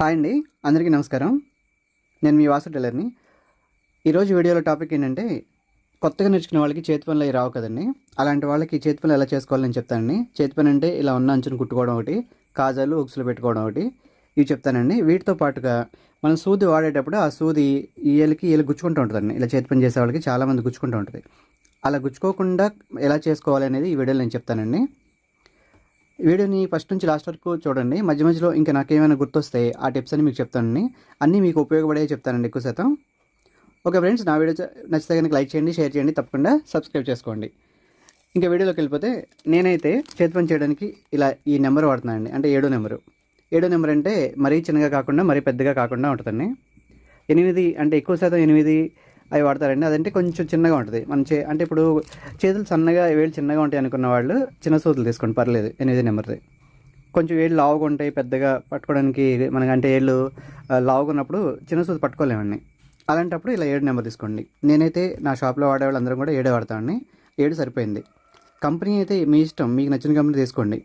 Hi అండి అందరికీ నమస్కారం. నేను మీ వాసు టైలర్ని. ఈరోజు వీడియోలో టాపిక్ ఏంటంటే కొత్తగా నేర్చుకునే వాళ్ళకి చేతి పనులు అవి రావు కదండి. అలాంటి వాళ్ళకి చేతి పనులు ఎలా చేసుకోవాలని చెప్తానండి. చేతి పని అంటే ఇలా ఉన్న అంచును కుట్టుకోవడం ఒకటి కాజాలు ఉక్సులు పెట్టుకోవడం ఒకటి ఇవి చెప్తానండి. వీటితో పాటుగా మనం సూది వాడేటప్పుడు ఆ సూది ఈ ఈయలు గుచ్చుకుంటూ ఉంటుందండి. ఇలా చేతి పని చేసే వాళ్ళకి చాలామంది గుచ్చుకుంటూ ఉంటుంది. అలా గుచ్చుకోకుండా ఎలా చేసుకోవాలి అనేది ఈ వీడియోలో నేను చెప్తానండి. వీడియోని ఫస్ట్ నుంచి లాస్ట్ వరకు చూడండి. మధ్య మధ్యలో ఇంకా నాకేమైనా గుర్తొస్తే ఆ టిప్స్ అని మీకు చెప్తానండి. అన్నీ మీకు ఉపయోగపడే చెప్తానండి ఎక్కువ శాతం. ఓకే ఫ్రెండ్స్ నా వీడియో నచ్చితే కనుక లైక్ చేయండి షేర్ చేయండి తప్పకుండా సబ్స్క్రైబ్ చేసుకోండి. ఇంకా వీడియోలోకి వెళ్ళిపోతే నేనైతే చేతి పని చేయడానికి ఇలా ఈ నెంబర్ వాడుతున్నానండి. అంటే ఏడో నెంబరు ఏడో నెంబర్ అంటే మరీ చిన్నగా కాకుండా మరీ పెద్దగా కాకుండా ఉంటుందండి. ఎనిమిది అంటే ఎక్కువ శాతం ఎనిమిది అవి వాడతారండి. అదంటే కొంచెం చిన్నగా ఉంటుంది. మన చే అంటే ఇప్పుడు చేతులు సన్నగా వేలు చిన్నగా ఉంటాయి అనుకున్న వాళ్ళు చిన్న సూదులు తీసుకోండి. పర్లేదు ఎనిమిది నెంబర్ది. కొంచెం వేళ్ళు లావుగా ఉంటాయి పెద్దగా పట్టుకోవడానికి మనకి అంటే ఏళ్ళు లావుగా ఉన్నప్పుడు చిన్న సూది పట్టుకోలేమండి అలాంటప్పుడు ఇలా ఏడు నెంబర్ తీసుకోండి. నేనైతే నా షాప్లో వాడే వాళ్ళందరం కూడా ఏడే వాడతామండి. ఏడు సరిపోయింది. కంపెనీ అయితే మీ ఇష్టం మీకు నచ్చిన కంపెనీ తీసుకోండి.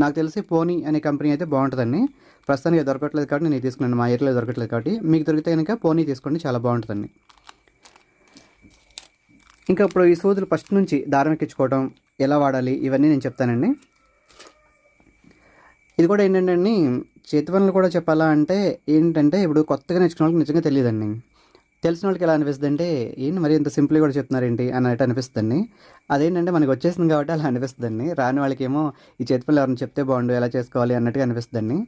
నాకు తెలిసి పోనీ అనే కంపెనీ అయితే బాగుంటుందండి. ప్రస్తుతానికి దొరకట్లేదు కాబట్టి నేను తీసుకున్నాను. మా ఏరియాలో దొరకట్లేదు కాబట్టి మీకు దొరికితే కనుక పోనీ తీసుకోండి చాలా బాగుంటుందండి. ఇంకా ఇప్పుడు ఈ సూదులు ఫస్ట్ నుంచి దారం ఎక్కించుకోవడం ఎలా వాడాలి ఇవన్నీ నేను చెప్తానండి. ఇది కూడా ఏంటంటే అండి చేతి పనులు కూడా చెప్పాలా అంటే ఏంటంటే ఇప్పుడు కొత్తగా నేర్చుకున్న వాళ్ళకి నిజంగా తెలియదండి. తెలిసిన వాళ్ళకి ఎలా అనిపిస్తుంది అంటే ఏంటి మరి ఇంత సింపుల్గా కూడా చెప్తున్నారేంటి? అన్నట్టు అనిపిస్తుంది అదేంటంటే మనకి వచ్చేసింది కాబట్టి అలా అనిపిస్తుంది రాని వాళ్ళకి ఏమో ఈ చేతి పనులు ఎవరైనా చెప్తే బాగుండు ఎలా చేసుకోవాలి అన్నట్టుగా అనిపిస్తుంది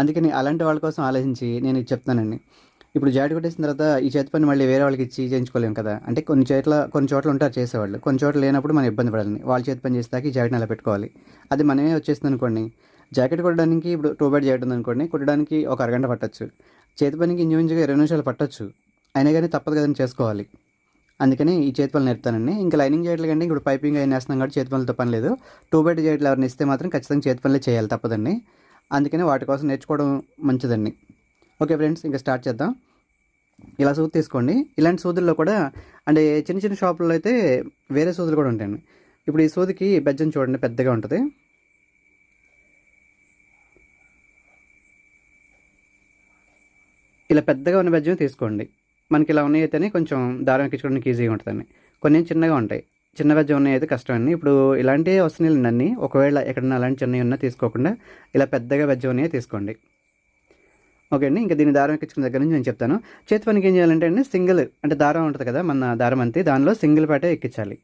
అందుకని అలాంటి వాళ్ళ కోసం ఆలోచించి నేను ఇది చెప్తానండి. ఇప్పుడు జాడి కొట్టేసిన తర్వాత ఈ చేతి పని మళ్ళీ వేరే వాళ్ళకి ఇచ్చి చేయించుకోలేము కదా. అంటే కొన్ని చోట్ల కొన్ని చోట్ల ఉంటారు చేసేవాళ్ళు. కొన్ని చోట్ల లేనప్పుడు మనం ఇబ్బంది పడాలి. వాళ్ళ చేతి పని చేస్తాక ఈ జాకెట్ని అలా పెట్టుకోవాలి అది మనమే వచ్చేసింది అనుకోండి. జాకెట్ కొట్టడానికి ఇప్పుడు టూ బెడ్ జాకెట్ ఉందనుకోండి కుట్టడానికి ఒక అరగంట పట్టచ్చు. చేతి పనికి ఇంచుమించుగా ఇరవై నిమిషాలు పట్టచ్చు. అయినా కానీ తప్పదు కదని చేసుకోవాలి. అందుకని ఈ చేతి పనులు నేర్పుతానండి. ఇంకా లైనింగ్ చేయట్లే కంటే ఇప్పుడు పైపింగ్ అయిన వేస్తున్నాం కాబట్టి చేతి పనులతో పని లేదు. టూ బెడ్ చేయట్లు ఎవరిని ఇస్తే మాత్రం ఖచ్చితంగా చేతి పనులే చేయాలి తప్పదండి. అందుకని వాటి కోసం నేర్చుకోవడం మంచిదండి. ఓకే ఫ్రెండ్స్ ఇంకా స్టార్ట్ చేద్దాం. ఇలా సూది తీసుకోండి. ఇలాంటి సూదుల్లో కూడా అంటే చిన్న చిన్న షాపుల్లో అయితే వేరే సూదులు కూడా ఉంటాయండి. ఇప్పుడు ఈ సూదికి బెజ్జం చూడండి పెద్దగా ఉంటుంది. ఇలా పెద్దగా ఉన్న బెజ్జం తీసుకోండి. మనకి ఇలా ఉన్నాయి అయితేనే కొంచెం దారం ఎక్కించుకోవడానికి ఈజీగా ఉంటుందండి. కొన్ని చిన్నగా ఉంటాయి. చిన్న బెజ్జం ఉన్నాయి అయితే కష్టం అండి. ఇప్పుడు ఇలాంటివి వస్తున్నాయి అన్నీ. ఒకవేళ ఎక్కడన్నా అలాంటి చిన్నవి ఉన్నా తీసుకోకుండా ఇలా పెద్దగా బెజ్జం ఉన్నాయి తీసుకోండి. ఓకే అండి ఇంకా దీన్ని దారం ఎక్కించుకున్న దగ్గర నుంచి నేను చెప్తాను. చేతి పనికి ఏం చేయాలంటే అండి సింగిల్ అంటే దారం ఉంటుంది కదా మన దారం అంతే దానిలో సింగిల్ పేట ఎక్కించాలి.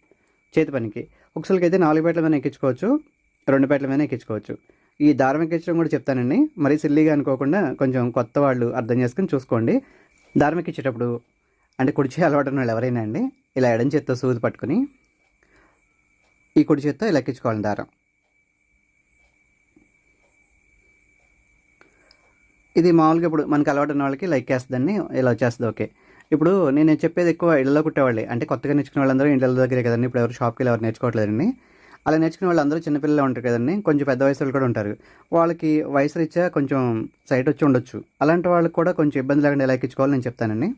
చేతి పనికి. ఒకసారికి అయితే నాలుగు పేటల మీద ఎక్కించుకోవచ్చు రెండు పేటల మీద ఎక్కించుకోవచ్చు. ఈ దారం ఎక్కించడం కూడా చెప్తానండి. మరీ సిల్లీగా అనుకోకుండా కొంచెం కొత్త వాళ్ళు అర్థం చేసుకుని చూసుకోండి. దారం ఎక్కించేటప్పుడు అంటే కుడిచే అలవాటు ఉన్న వాళ్ళు ఎవరైనా అండి ఇలా ఎడం చేత్తో సూది పట్టుకుని ఈ కుడి చేత్తో ఇలా ఎక్కించుకోవాలి దారం. ఇది మామూలుగా ఇప్పుడు మనకు అలవాటు ఉన్న వాళ్ళకి లైక్ వేస్తుందని ఇలా వచ్చేస్తుంది ఓకే ఇప్పుడు నేను చెప్పేది ఎక్కువ ఇళ్ళలో కుట్టేవాళ్ళే అంటే కొత్తగా నేర్చుకునే వాళ్ళందరూ ఇంటి దగ్గరే కదండి. ఇప్పుడు ఎవరు షాప్కి వెళ్ళి ఎవరు నేర్చుకోవట్లేదండి. అలా నేర్చుకునే వాళ్ళందరూ చిన్నపిల్లలు ఉంటారు కదండి. కొంచెం పెద్ద వయసు కూడా ఉంటారు. వాళ్ళకి వయసు రీత్యా కొంచెం సైట్ వచ్చి ఉండొచ్చు. అలాంటి వాళ్ళకి కూడా కొంచెం ఇబ్బంది లేకుండా ఎలా ఎక్కించుకోవాలి నేను చెప్తానండి.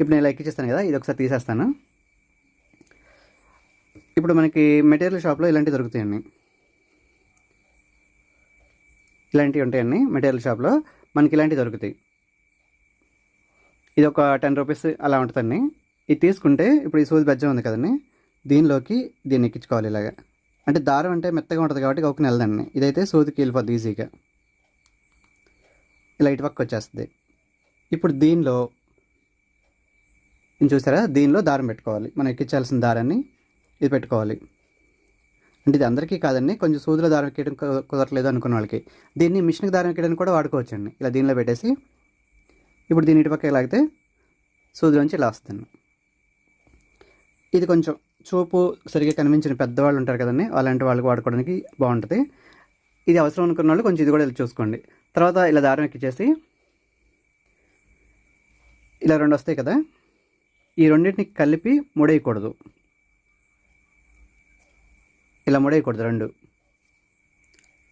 ఇప్పుడు నేను ఇలా ఎక్కించేస్తాను కదా ఇది ఒకసారి తీసేస్తాను. ఇప్పుడు మనకి మెటీరియల్ షాప్లో ఇలాంటివి దొరుకుతాయండి. ఇలాంటివి ఉంటాయండి మెటీరియల్ షాప్లో. మనకి ఇలాంటివి దొరుకుతాయి. ఇది ఒక టెన్ రూపీస్ అలా ఉంటుందండి. ఇది తీసుకుంటే ఇప్పుడు ఈ సూది బెజ్జం ఉంది కదండి. దీనిలోకి దీన్ని ఎక్కించుకోవాలి ఇలాగా. అంటే దారం అంటే మెత్తగా ఉంటుంది కాబట్టి ఒక నెలదండి ఇదైతే సూదికి వెళ్ళిపోద్ది ఈజీగా. ఇలా ఇటు పక్క వచ్చేస్తుంది. ఇప్పుడు దీనిలో చూసారా? దీనిలో దారం పెట్టుకోవాలి. మనం ఎక్కించాల్సిన దారాన్ని ఇది పెట్టుకోవాలి. అంటే ఇది అందరికీ కాదండి కొంచెం సూదులో దారం ఎక్కడం కుదరలేదు కుదరట్లేదు అనుకున్న వాళ్ళకి. దీన్ని మిషన్కి దారం ఎక్కడానికి కూడా వాడుకోవచ్చండి. ఇలా దీనిలో పెట్టేసి ఇప్పుడు దీని ఇటు పక్క లాగితే సూదిలోంచి ఇలా వస్తుంది. ఇది కొంచెం చూపు సరిగ్గా కనిపించిన పెద్దవాళ్ళు ఉంటారు కదండి అలాంటి వాళ్ళకి వాడుకోవడానికి బాగుంటుంది. ఇది అవసరం అనుకున్న వాళ్ళు కొంచెం ఇది కూడా ఇలా చూసుకోండి. తర్వాత ఇలా దారం ఎక్కిచ్చేసి ఇలా రెండు వస్తాయి కదా ఈ రెండింటిని కలిపి ముడేయకూడదు. ఇలా ముడేయకూడదు రెండు.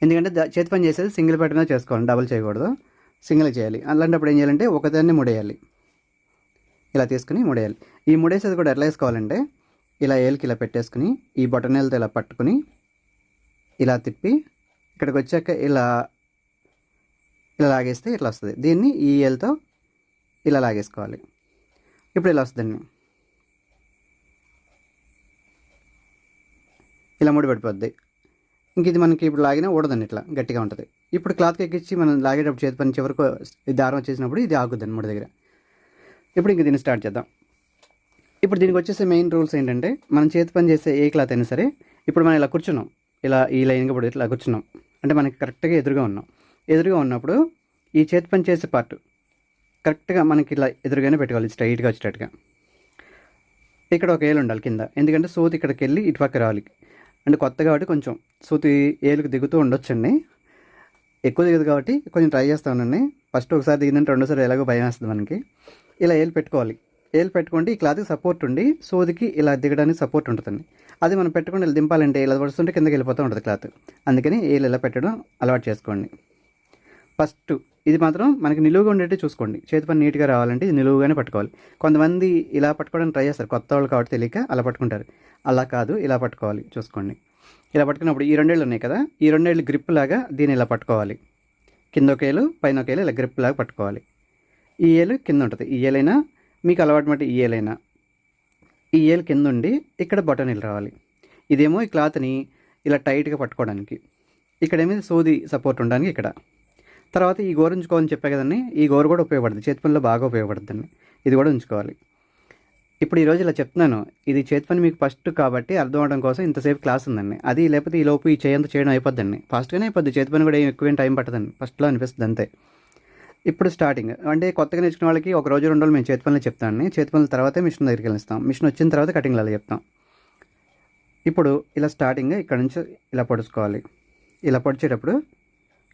ఎందుకంటే దా- చేతి పని చేసేది సింగిల్ పెట్టిన చేసుకోవాలి డబుల్ చేయకూడదు. సింగిల్ చేయాలి. అలాంటప్పుడు ఏం చేయాలంటే ఒకదాన్ని ముడేయాలి ఇలా తీసుకుని ముడేయాలి ఈ ముడేసేది కూడా ఎట్లా వేసుకోవాలంటే ఇలా ఏలికి ఇలా పెట్టేసుకుని ఈ బొటనేలతో ఇలా పట్టుకుని ఇలా తిప్పి ఇక్కడికి వచ్చాక ఇలా ఇలా లాగేస్తే ఇట్లా వస్తుంది. దీన్ని ఈ ఏలతో ఇలా లాగేసుకోవాలి. ఇప్పుడు ఇలా వస్తుందండి? ఇలా ముడి పడిపోద్ది. ఇంక ఇది మనకి ఇప్పుడు లాగినా ఊడదండి ఇట్లా గట్టిగా ఉంటుంది. ఇప్పుడు క్లాత్కి ఎక్కించి మనం లాగేటప్పుడు చేతి పని చివరకు దారం వచ్చేసినప్పుడు ఇది ఆగుద్దండి ముడి దగ్గర. ఇప్పుడు ఇంక దీన్ని స్టార్ట్ చేద్దాం. ఇప్పుడు దీనికి వచ్చేసే మెయిన్ రూల్స్ ఏంటంటే మనం చేతి పని చేసే ఏ క్లాత్ అయినా సరే ఇప్పుడు మనం ఇలా కూర్చున్నాం. ఇలా ఈ లైన్గా ఇప్పుడు ఇట్లా కూర్చున్నాం. అంటే మనకి కరెక్ట్గా ఎదురుగా ఉన్నాం. ఎదురుగా ఉన్నప్పుడు ఈ చేతి పని చేసే పార్ట్ కరెక్ట్గా మనకి ఇలా ఎదురుగానే పెట్టుకోవాలి స్ట్రైట్గా వచ్చేటట్టుగా. ఇక్కడ ఒక ఏలు ఉండాలి కింద. ఎందుకంటే సోతి ఇక్కడికి వెళ్ళి ఇటు పక్క రావాలి. అంటే కొత్త కాబట్టి కొంచెం సూతి ఏలుకి దిగుతూ ఉండొచ్చండి. ఎక్కువ దిగదు కాబట్టి కొంచెం ట్రై చేస్తానండి. ఫస్ట్ ఒకసారి దిగిందంటే రెండోసారి ఎలాగో భయం వేస్తుంది మనకి. ఇలా ఏలు పెట్టుకోవాలి. ఏలు పెట్టుకుంటే ఈ క్లాత్కి సపోర్ట్ ఉండి సోదికి ఇలా దిగడానికి సపోర్ట్ ఉంటుందండి. అది మనం పెట్టుకుంటే ఇలా దింపాలంటే ఇలా పడుతుంటే కిందకి వెళ్ళిపోతూ ఉంటుంది క్లాత్ అందుకని ఏలు ఇలా పెట్టడం అలవాటు చేసుకోండి. ఫస్ట్ ఇది మాత్రం మనకి నిలువుగా ఉండేట్టు చూసుకోండి. చేతి పని నీట్గా రావాలంటే ఇది నిలువుగానే పట్టుకోవాలి. కొంతమంది ఇలా పట్టుకోవడానికి ట్రై చేస్తారు. కొత్త వాళ్ళు కాబట్టి తెలియక అలా పట్టుకుంటారు. అలా కాదు ఇలా పట్టుకోవాలి. చూసుకోండి. ఇలా పట్టుకున్నప్పుడు ఈ రెండేళ్ళు ఉన్నాయి కదా ఈ రెండేళ్ళు గ్రిప్ లాగా దీన్ని ఇలా పట్టుకోవాలి. కింద ఒక ఏలు పైన ఒక ఏలు ఇలా గ్రిప్ లాగా పట్టుకోవాలి. ఈ ఏలు కింద ఉంటుంది. ఈ ఏలైనా మీకు అలవాటు మట్టి ఈ ఏలైనా. ఈ ఏలు కింద ఉండి ఇక్కడ బటన్ రావాలి. ఇదేమో ఈ క్లాత్ని ఇలా టైట్గా పట్టుకోవడానికి. ఇక్కడేమో సోది సపోర్ట్ ఉండడానికి ఇక్కడ. తర్వాత ఈ గోరు ఉంచుకోవాలని చెప్పా కదండి ఈ గోరు కూడా ఉపయోగపడుతుంది. చేతి పనిలో బాగా ఉపయోగపడుతుంది. ఇది కూడా ఉంచుకోవాలి. ఇప్పుడు ఈరోజు ఇలా చెప్తున్నాను. ఇది చేతి పని మీకు ఫస్ట్ కాబట్టి అర్థం అవడం కోసం ఇంతసేపు క్లాస్ ఉందండి. అది లేకపోతే ఈ లోపు ఈ చేయంత చేయడం అయిపోద్దండి. ఫాస్ట్గానే అయిపోద్ది. చేతి పని కూడా ఏం ఎక్కువ టైం పట్టదండి. ఫస్ట్లో అనిపిస్తుంది అంతే. ఇప్పుడు స్టార్టింగ్ అంటే కొత్తగా నేర్చుకున్న వాళ్ళకి ఒక రోజు రెండు రోజులు మేము చేతి పనులు చెప్తాను చేతి పనుల తర్వాతే మిషన్ దగ్గరికి వెళ్ళిస్తాం. మిషన్ వచ్చిన తర్వాత కటింగ్లు అలా చెప్తాం. ఇప్పుడు ఇలా స్టార్టింగ్ ఇక్కడ నుంచి ఇలా పొడుచుకోవాలి. ఇలా పొడిచేటప్పుడు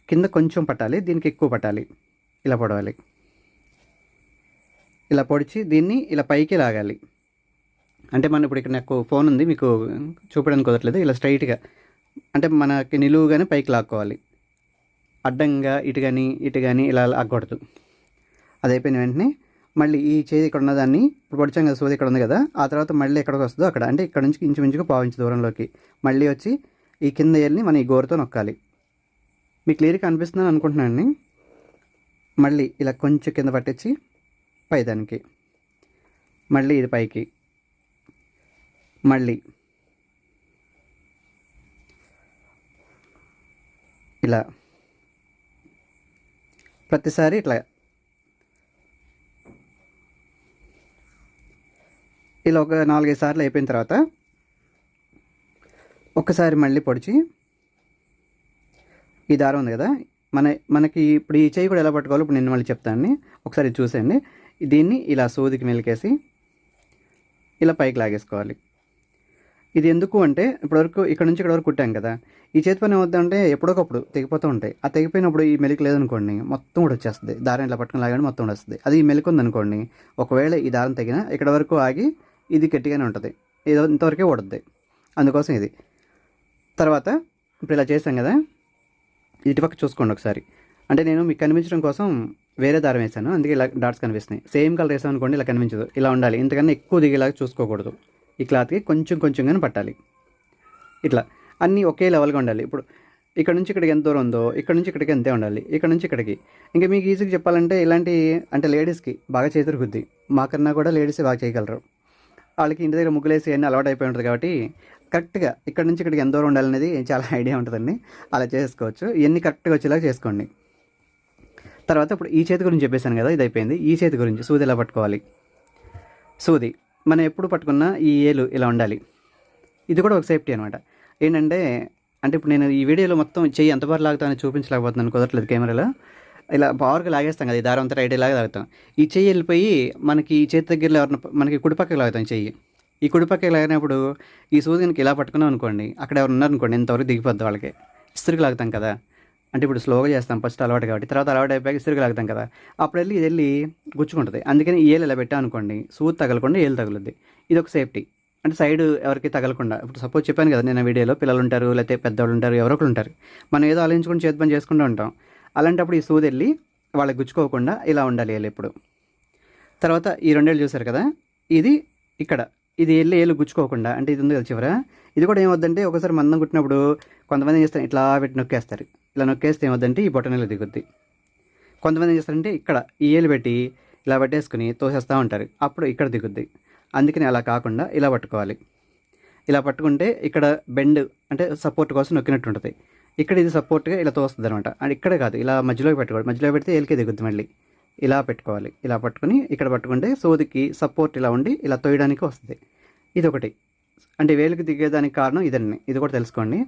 కింద కొంచెం పట్టాలి దీనికి ఎక్కువ పట్టాలి. ఇలా పొడవాలి. ఇలా పొడిచి దీన్ని ఇలా పైకి లాగాలి. అంటే మన ఇప్పుడు ఇక్కడ నాకు ఫోన్ ఉంది మీకు చూపడానికి కుదరట్లేదు ఇలా స్ట్రైట్గా. అంటే మనకి నిలువుగానే పైకి లాక్కోవాలి. అడ్డంగా ఇటు కానీ ఇటు కానీ ఇలా లాక్కూడదు అది అయిపోయిన వెంటనే మళ్ళీ ఈ చేతి ఇక్కడ ఉన్నదాన్ని ఇప్పుడు పొడిచాం కదా సూది ఇక్కడ ఉంది కదా ఆ తర్వాత మళ్ళీ ఎక్కడికి వస్తుందో అక్కడ. అంటే ఇక్కడ నుంచి ఇంచుమించుగా పావించు దూరంలోకి మళ్ళీ వచ్చి ఈ కింద ఏళ్ళని మనం ఈ గోరుతో నొక్కాలి. మీకు క్లియర్గా అనిపిస్తుందని అనుకుంటున్నాను మళ్ళీ ఇలా కొంచెం కింద పట్టించి పైదానికి. మళ్ళీ ఇది పైకి. మళ్ళీ ఇలా. ప్రతిసారి ఇట్లా. ఇలా ఒక నాలుగైదు సార్లు అయిపోయిన తర్వాత ఒక్కసారి మళ్ళీ పొడిచి ఈ దారం ఉంది కదా? మన మనకి ఇప్పుడు ఈ చేయి కూడా ఎలా పట్టుకోవాలో ఇప్పుడు నేను మళ్ళీ చెప్తాను ఒకసారి చూసేయండి. దీన్ని ఇలా సూదికి మెలికేసి ఇలా పైకి లాగేసుకోవాలి. ఇది ఎందుకు అంటే ఇప్పటివరకు ఇక్కడ నుంచి ఇక్కడ వరకు కుట్టాం కదా. ఈ చేతి పని వద్దంటే ఎప్పుడోకప్పుడు తెగిపోతూ ఉంటాయి. ఆ తెగిపోయినప్పుడు ఈ మెలిక లేదనుకోండి మొత్తం కూడా వచ్చేస్తుంది. దారం ఇట్లా పట్టుకుని లాగానే మొత్తం కూడా వస్తుంది. అది ఈ మెలిక ఉందనుకోండి ఒకవేళ ఈ దారం తెగిన ఇక్కడ వరకు ఆగి ఇది గట్టిగానే ఉంటుంది. ఇది ఇంతవరకే ఓడుద్ది. అందుకోసం ఇది. తర్వాత ఇప్పుడు ఇలా చేసాం కదా. ఇటుపక్క చూసుకోండి ఒకసారి. అంటే నేను మీకు కనిపించడం కోసం వేరే దారం వేసాను అందుకే ఇలా డాట్స్ కనిపిస్తున్నాయి. సేమ్ కలర్ వేసాం అనుకోండి ఇలా కనిపించదు. ఇలా ఉండాలి. ఇంతకన్నా ఎక్కువ దిగేలాగా చూసుకోకూడదు. ఈ క్లాత్కి కొంచెం కొంచెంగానే పట్టాలి. ఇట్లా. అన్నీ ఒకే లెవెల్గా ఉండాలి. ఇప్పుడు ఇక్కడ నుంచి ఇక్కడికి ఎంత దూరం ఉందో ఇక్కడ నుంచి ఇక్కడికి ఎంతే ఉండాలి. ఇక్కడ నుంచి ఇక్కడికి. ఇంకా మీకు ఈజీగా చెప్పాలంటే ఇలాంటి అంటే లేడీస్కి బాగా చేతురుకుద్ది మాకన్నా కూడా లేడీస్ బాగా చేయగలరు. వాళ్ళకి ఇంటి దగ్గర ముగ్గులేసి అన్నీ అలవాటు అయిపోయి ఉంటుంది కాబట్టి కరెక్ట్గా ఇక్కడ నుంచి ఇక్కడికి ఎంత దూరం ఉండాలనేది చాలా ఐడియా ఉంటుందండి. అలా చేసుకోవచ్చు. ఇవన్నీ కరెక్ట్గా వచ్చేలాగా చేసుకోండి. తర్వాత ఇప్పుడు ఈ చేతి గురించి చెప్పేశాను కదా ఇది అయిపోయింది. ఈ చేతి గురించి సూది ఎలా పట్టుకోవాలి? సూది. మనం ఎప్పుడు పట్టుకున్నా ఈ ఏలు ఇలా ఉండాలి. ఇది కూడా ఒక సేఫ్టీ అనమాట ఏంటంటే అంటే ఇప్పుడు నేను ఈ వీడియోలో మొత్తం చెయ్యి ఎంత బాగా లాగుతానని చూపించలేకపోతున్నాను కుదరట్లేదు కెమెరాలో. ఇలా పవర్గా లాగేస్తాం కదా ఈ దారం అంతా రైట్ లాగా లాగుతాం. ఈ చెయ్యి వెళ్ళిపోయి మనకి ఈ చేతి దగ్గరలో ఎవరిన మనకి కుడిపక్కకి లాగుతాం చెయ్యి. ఈ కుడిపక్కకి అయినప్పుడు ఈ సూదినికి ఇలా పట్టుకున్నాం అనుకోండి అక్కడ ఎవరు ఉన్నారనుకోండి ఇంతవరకు దిగిపోద్ది వాళ్ళకి. ఇస్త్రికి లాగుతాం కదా. అంటే ఇప్పుడు స్లోగా చేస్తాం ఫస్ట్ అలవాటు కాబట్టి తర్వాత అలవాటు అయిపోయాక ఇస్త్రికి లాగుతాం కదా. అప్పుడు వెళ్ళి ఇది వెళ్ళి గుచ్చుకుంటుంది. అందుకని ఈ ఏలు ఇలా పెట్టాం అనుకోండి సూది తగలకుండా ఏలు తగులుద్ది. ఇది ఒక సేఫ్టీ. అంటే సైడ్ ఎవరికి తగలకుండా ఇప్పుడు సపోజ్ చెప్పాను కదా నేను వీడియోలో పిల్లలు ఉంటారు లేకపోతే పెద్దవాళ్ళు ఉంటారు ఎవరో ఒకరు ఉంటారు. మనం ఏదో ఆలోచించుకుని చేతి పని చేసుకుంటూ ఉంటాం. అలాంటప్పుడు ఈ సూది వెళ్ళి వాళ్ళకి గుచ్చుకోకుండా ఇలా ఉండాలి వీళ్ళు ఇప్పుడు తర్వాత ఈ రెండేళ్ళు చూసారు కదా ఇది ఇక్కడ. ఇది వెళ్ళి ఏళ్ళు గుచ్చుకోకుండా అంటే ఇది ఉంది కదా చివర ఇది కూడా ఏమవుద్దంటే ఒకసారి మందం కుట్టినప్పుడు కొంతమంది ఏం చేస్తారు ఇట్లా పెట్టి నొక్కేస్తారు. ఇలా నొక్కేస్తే ఏమవుద్దంటే ఈ బొటన్ దిగుద్ది. కొంతమంది ఏం చేస్తారంటే ఇక్కడ ఈ ఏలు పెట్టి ఇలా పట్టేసుకుని తోసేస్తూ ఉంటారు. అప్పుడు ఇక్కడ దిగుద్ది. అందుకని అలా కాకుండా ఇలా పట్టుకోవాలి. ఇలా పట్టుకుంటే ఇక్కడ బెండ్ అంటే సపోర్ట్ కోసం నొక్కినట్టు ఉంటుంది. ఇక్కడ ఇది సపోర్ట్గా ఇలా తోస్తుంది అనమాట అండ్ ఇక్కడ కాదు ఇలా మధ్యలోకి పెట్టుకోవాలి మధ్యలో పెడితే ఏలికే దిగుద్ది మళ్ళీ. ఇలా పెట్టుకోవాలి. ఇలా పట్టుకుని ఇక్కడ పట్టుకుంటే సోదికి సపోర్ట్ ఇలా ఉండి ఇలా తోయడానికి వస్తుంది. ఇది ఒకటి అంటే వేలుకి దిగేదానికి కారణం ఇదండి ఇది కూడా తెలుసుకోండి.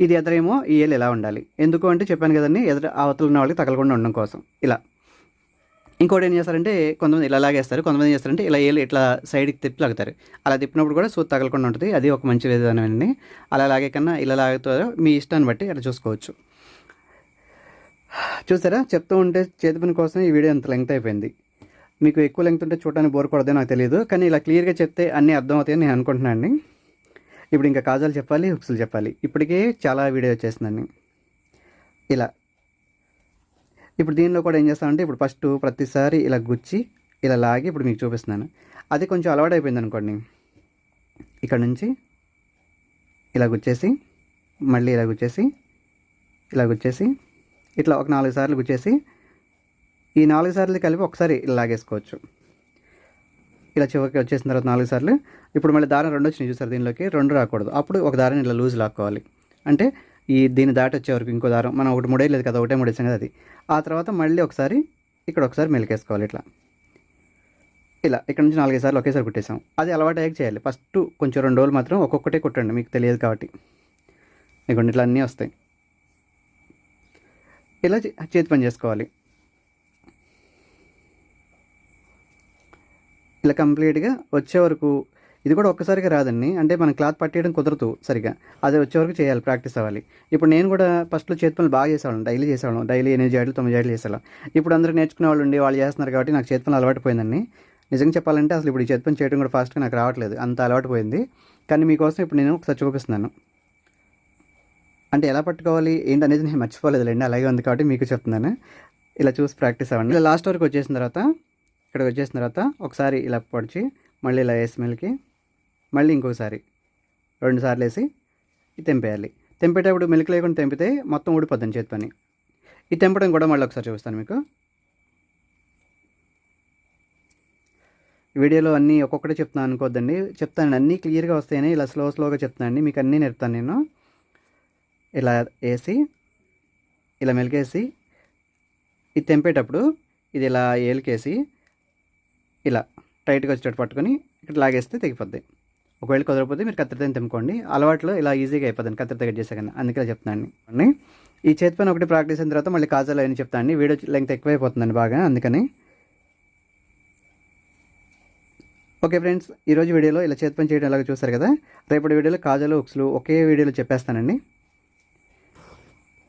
ఇది ఎదరేమో ఈ ఏలు ఇలా ఉండాలి? ఎందుకు అంటే చెప్పాను కదండి ఎదురు అవతల ఉన్న వాళ్ళకి తగలకుండా ఉండడం కోసం. ఇలా. ఇంకోటి ఏం చేస్తారంటే కొంతమంది ఇలా లాగేస్తారు కొంతమంది ఏం చేస్తారంటే ఇలా ఏళ్ళు ఇట్లా సైడ్కి తిప్పి లాగుతారు. అలా తిప్పినప్పుడు కూడా సూత్ తగలకుండా ఉంటుంది. అది ఒక మంచి విధానం అండి అలా లాగే కన్నా ఇలా లాగుతారో మీ ఇష్టాన్ని బట్టి అలా చూసుకోవచ్చు. చూసారా? చెప్తూ ఉంటే చేతి పని కోసం ఈ వీడియో అంత లెంగ్త్ అయిపోయింది. మీకు ఎక్కువ లెంగ్త్ ఉంటే చూడడానికి బోర్ కొడదో నాకు తెలియదు కానీ ఇలా క్లియర్గా చెప్తే అన్నీ అర్థమవుతాయని నేను అనుకుంటున్నాను అండి. ఇప్పుడు ఇంకా కాజాలు చెప్పాలి హుక్స్లు చెప్పాలి. ఇప్పటికే చాలా వీడియో వచ్చేసిందండి. ఇలా. ఇప్పుడు దీనిలో కూడా ఏం చేస్తామంటే ఇప్పుడు ఫస్ట్ ప్రతిసారి ఇలా గుచ్చి ఇలా లాగి ఇప్పుడు మీకు చూపిస్తున్నాను. అది కొంచెం అలవాటు అయిపోయింది అనుకోండి. ఇక్కడ నుంచి ఇలా గుచ్చేసి మళ్ళీ ఇలా గుచ్చేసి ఇలా గుచ్చేసి ఇట్లా ఒక నాలుగు సార్లు గుచ్చేసి ఈ నాలుగు సార్లు కలిపి ఒకసారి ఇలా లాగేసుకోవచ్చు. ఇలా చివరికి వచ్చేసిన తర్వాత నాలుగు సార్లు. ఇప్పుడు మళ్ళీ దారం రెండు వచ్చినాయి చూసారు దీనిలోకి? రెండు రాకూడదు. అప్పుడు ఒక దారం ఇలా లూజ్ లాక్కోవాలి. అంటే ఈ దీన్ని దాటి వచ్చే వరకు ఇంకో దారం. మనం ఒకటి ముడేయలేదు కదా ఒకటే మూడేసాం కదా అది. ఆ తర్వాత మళ్ళీ ఒకసారి ఇక్కడ ఒకసారి మెలికేసుకోవాలి ఇట్లా. ఇలా ఇక్కడ నుంచి నాలుగైదు సార్లు ఒకేసారి కుట్టేసాం. అది అలవాటు అయ్యాక చేయాలి. ఫస్ట్ కొంచెం రెండు రోజులు మాత్రం ఒక్కొక్కటే కుట్టండి. మీకు తెలియదు కాబట్టి. మీకు ఇట్లా అన్నీ వస్తాయి. ఇలా చే- చేతి పని చేసుకోవాలి? ఇలా కంప్లీట్గా వచ్చే వరకు ఇది కూడా ఒక్కసారిగా రాదండి. అంటే మనం క్లాత్ పట్టేయడం కుదరదు సరిగా. అది వచ్చే వరకు చేయాలి ప్రాక్టీస్ అవ్వాలి. ఇప్పుడు నేను కూడా ఫస్ట్లో చేతి పనులు బాగా చేసేవాళ్ళం డైలీ చేసేవాళ్ళం. డైలీ ఎనిమిది జాడలు తొమ్మిది జాడలు చేసేవాళ్ళం. ఇప్పుడు అందరూ నేర్చుకునే వాళ్ళు ఉండి వాళ్ళు చేస్తున్నారు కాబట్టి నాకు చేతి పనులు అలవాటు పోయిందండి. నిజంగా చెప్పాలంటే అసలు ఇప్పుడు ఈ చేతి పని చేయడం కూడా ఫాస్ట్గా నాకు రావట్లేదు. అంత అలవాటు పోయింది. కానీ మీకోసం ఇప్పుడు నేను ఒకసారి చూపిస్తున్నాను. అంటే ఎలా పట్టుకోవాలి? ఏంటి అనేది నేను మర్చిపోలేదులేండి. అలాగే ఉంది కాబట్టి మీకు చెప్తున్నాను. ఇలా చూసి ప్రాక్టీస్ అవ్వండి. ఇలా లాస్ట్ వరకు వచ్చేసిన తర్వాత ఇక్కడికి వచ్చేసిన తర్వాత ఒకసారి ఇలా పొడిచి మళ్ళీ ఇలా వేసి మెలికి మళ్ళీ ఇంకోసారి రెండు సార్లు వేసి తెంపేయాలి. తెంపేటప్పుడు మెలికి లేకుండా తెంపితే మొత్తం ఊడిపోద్దని చేతి పని ఈ తెంపడం కూడా మళ్ళీ ఒకసారి చూపిస్తాను మీకు. వీడియోలో అన్నీ ఒక్కొక్కటే చెప్తున్నాను అనుకోవద్దండి చెప్తాను అన్నీ క్లియర్గా వస్తాయని ఇలా స్లో స్లోగా చెప్తానండి మీకు అన్నీ నేర్పుతాను నేను. ఇలా వేసి ఇలా మెలికేసి ఇది తెంపేటప్పుడు ఇది ఇలా ఏలికేసి ఇలా టైట్గా వచ్చేటట్టు పట్టుకొని ఇక్కడ లాగేస్తే తెగిపోద్ది. ఒకవేళ కుదరకపోతే మీరు కత్తిరితో తెంపుకోండి. అలవాట్లో ఇలా ఈజీగా అయిపోతుంది కత్తిరితో కట్ చేసే కన్నా. అందుకే చెప్తాను ఈ చేతి పని ఒకటి ప్రాక్టీస్ అయిన తర్వాత మళ్ళీ కాజాలు అయిన చెప్తాను వీడియో లెంగ్త్ ఎక్కువైపోతుందండి బాగా అందుకని. ఓకే ఫ్రెండ్స్ ఈరోజు వీడియోలో ఇలా చేతి పని చేయడం ఎలాగో చూస్తారు కదా? రేపటి వీడియోలో కాజాలు ఉక్స్లు ఒకే వీడియోలో చెప్పేస్తానండి.